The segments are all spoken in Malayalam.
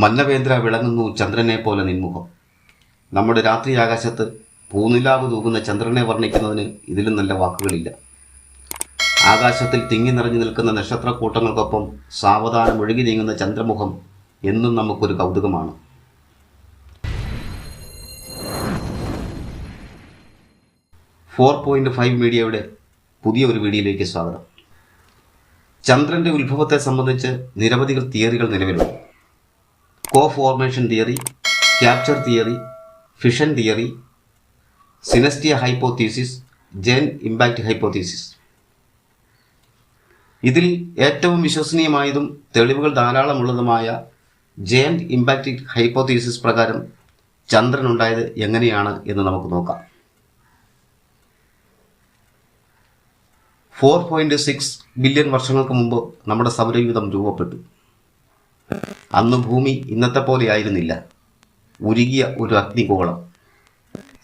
മന്നവേന്ദ്ര വിളങ്ങുന്നു ചന്ദ്രനെ പോലെ നിൻമുഖം. നമ്മുടെ രാത്രി ആകാശത്ത് പൂനിലാവ് തൂകുന്ന ചന്ദ്രനെ വർണിക്കുന്നതിന് ഇതിലും നല്ല വാക്കുകളില്ല. ആകാശത്തിൽ തിങ്ങി നിറഞ്ഞു നിൽക്കുന്ന നക്ഷത്രക്കൂട്ടങ്ങൾക്കൊപ്പം സാവധാനം ഒഴുകി നീങ്ങുന്ന ചന്ദ്രമുഖം എന്നും നമുക്കൊരു കൗതുകമാണ്. ഫോർ പോയിന്റ് ഫൈവ് മീഡിയയുടെ പുതിയ ഒരു വീഡിയോയിലേക്ക് സ്വാഗതം. ചന്ദ്രന്റെ ഉത്ഭവത്തെ സംബന്ധിച്ച് നിരവധി തിയറികൾ നിലവിലുണ്ട്. Co formation theory capture theory fission theory synestia hypothesis giant impact hypothesis ഇതിൽ ഏറ്റവും വിശ്വസനീയമായതും തെളിവുകൾ ധാരാളമുള്ളതുമായ ജെൻ ഇമ്പാക്റ്റ് ഹൈപ്പോത്തീസിസ് പ്രകാരം ചന്ദ്രൻ ഉണ്ടായത് എങ്ങനെയാണ് എന്ന് നമുക്ക് നോക്കാം. ഫോർ പോയിന്റ് സിക്സ് ബില്യൺ വർഷങ്ങൾക്ക് മുമ്പ് നമ്മുടെ സൗരയൂഥം രൂപപ്പെട്ടു. അന്ന് ഭൂമി ഇന്നത്തെ പോലെ ആയിരുന്നില്ല. ഉരുകിയ ഒരു അഗ്നിഗോളം.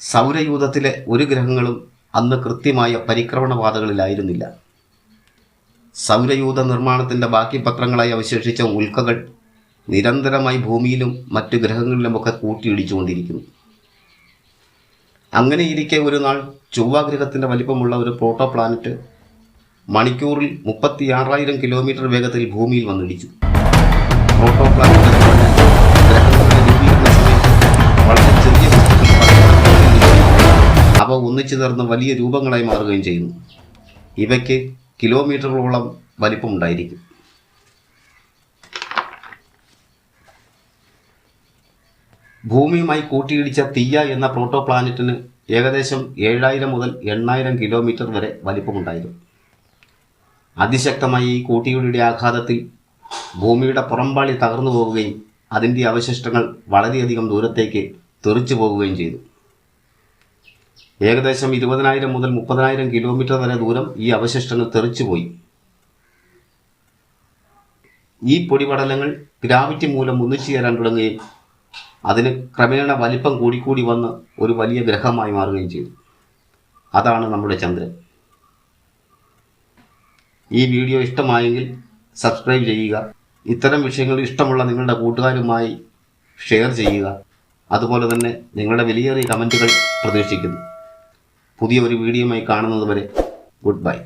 സൗരയൂഥത്തിലെ ഒരു ഗ്രഹങ്ങളും അന്ന് കൃത്യമായ പരിക്രമണപാതകളിലായിരുന്നില്ല സൗരയൂഥ നിർമ്മാണത്തിന്റെ ബാക്കി പത്രങ്ങളായി അവശേഷിച്ച ഉൽക്കകൾ നിരന്തരമായി ഭൂമിയിലും മറ്റു ഗ്രഹങ്ങളിലുമൊക്കെ കൂട്ടിയിടിച്ചുകൊണ്ടിരിക്കുന്നു. അങ്ങനെയിരിക്കെ ഒരു നാൾ ചൊവ്വാഗ്രഹത്തിന്റെ വലിപ്പമുള്ള ഒരു പ്രോട്ടോ പ്ലാനറ്റ് മണിക്കൂറിൽ മുപ്പത്തി ആറായിരം കിലോമീറ്റർ വേഗത്തിൽ ഭൂമിയിൽ വന്നിടിച്ചു. നീങ്ങുകയും അവ ഒന്നിച്ചു ചേർന്ന് വലിയ രൂപങ്ങളായി മാറുകയും ചെയ്യുന്നു. ഇവയ്ക്ക് കിലോമീറ്ററുകളോളം വലിപ്പമുണ്ടായിരിക്കും. ഭൂമിയുമായി കൂട്ടിയിടിച്ച തീയ എന്ന പ്രോട്ടോ പ്ലാനറ്റിന് ഏകദേശം ഏഴായിരം മുതൽ എണ്ണായിരം കിലോമീറ്റർ വരെ വലിപ്പമുണ്ടായിരുന്നു. അതിശക്തമായ ഈ കൂട്ടിയിടിയുടെ ആഘാതത്തിൽ ഭൂമിയുടെ പുറംപാളി തകർന്നു പോവുകയും അതിന്റെ അവശിഷ്ടങ്ങൾ വളരെയധികം ദൂരത്തേക്ക് തെറിച്ചു പോകുകയും ചെയ്തു. ഏകദേശം ഇരുപതിനായിരം മുതൽ മുപ്പതിനായിരം കിലോമീറ്റർ വരെ ദൂരം ഈ അവശിഷ്ടങ്ങൾ തെറിച്ചുപോയി ഈ പൊടിപടലങ്ങൾ ഗ്രാവിറ്റി മൂലം ഒന്നിച്ചു ചേരാൻ തുടങ്ങുകയും അതിന് ക്രമേണ വലിപ്പം കൂടിക്കൂടി വന്ന് ഒരു വലിയ ഗ്രഹമായി മാറുകയും ചെയ്തു. അതാണ് നമ്മുടെ ചന്ദ്രൻ. ഈ വീഡിയോ ഇഷ്ടമായെങ്കിൽ സബ്സ്ക്രൈബ് ചെയ്യുക. ഇത്തരം വിഷയങ്ങൾ ഇഷ്ടമുള്ള നിങ്ങളുടെ കൂട്ടുകാരുമായി ഷെയർ ചെയ്യുക. അതുപോലെ തന്നെ നിങ്ങളുടെ വിലയേറിയ കമന്റുകൾ പ്രതീക്ഷിക്കുന്നു. പുതിയ ഒരു വീഡിയോയുമായി കാണുന്നത് വരെ ഗുഡ് ബൈ.